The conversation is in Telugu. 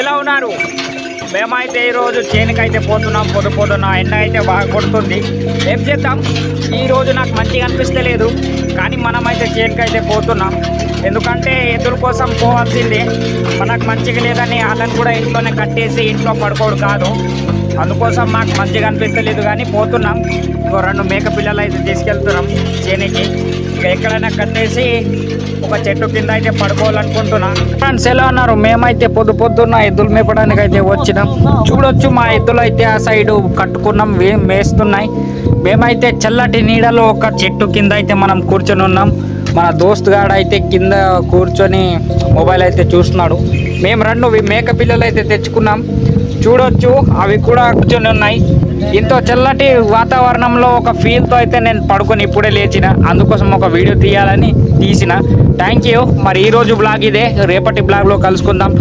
ఎలా ఉన్నారు? మేమైతే ఈరోజు చేనుకైతే పోతున్నాం పొద్దు పొద్దున ఎండ అయితే బాగా కొడుతుంది. ఏం చేద్దాం? ఈరోజు నాకు మంచిగా అనిపిస్తలేదు కానీ మనమైతే చేనుకైతే పోతున్నాం. ఎందుకంటే ఎద్దుల కోసం పోవాల్సిందే. మనకు మంచిగా లేదని వాళ్ళని కూడా ఇంట్లోనే కట్టేసి ఇంట్లో పడుకోడు కాదు. అందుకోసం మాకు మంచిగా అనిపిస్తలేదు కానీ పోతున్నాం. ఇంకో రెండు మేక పిల్లలు అయితే తీసుకెళ్తున్నాం చేనికి. ఇక ఎక్కడైనా కట్టేసి ఒక చెట్టు కింద అయితే పడుకోవాలనుకుంటున్నా. ఫ్రెండ్స్ ఎలా ఉన్నారు? మేమైతే పొద్దు పొద్దున్న ఎద్దులు మేపడానికి అయితే వచ్చినాం. చూడొచ్చు మా ఎద్దులు అయితే ఆ సైడ్ కట్టుకున్నాం మేస్తున్నాయి మేమైతే చల్లటి నీడలో ఒక చెట్టు కింద అయితే మనం కూర్చొని ఉన్నాం. మన దోస్త్ గాడు అయితే కింద కూర్చొని మొబైల్ అయితే చూస్తున్నాడు. మేము రెండు మేక పిల్లలు అయితే తెచ్చుకున్నాం. చూడొచ్చు అవి కూడా కూర్చొని ఉన్నాయి. ఇంత చల్లటి వాతావరణంలో ఒక ఫీల్తో అయితే నేను పడుకొని ఇప్పుడే లేచిన. అందుకోసం ఒక వీడియో తీయాలని తీసిన. థ్యాంక్ యూ మరి ఈరోజు బ్లాగ్ ఇదే. రేపటి బ్లాగ్లో కలుసుకుందాం.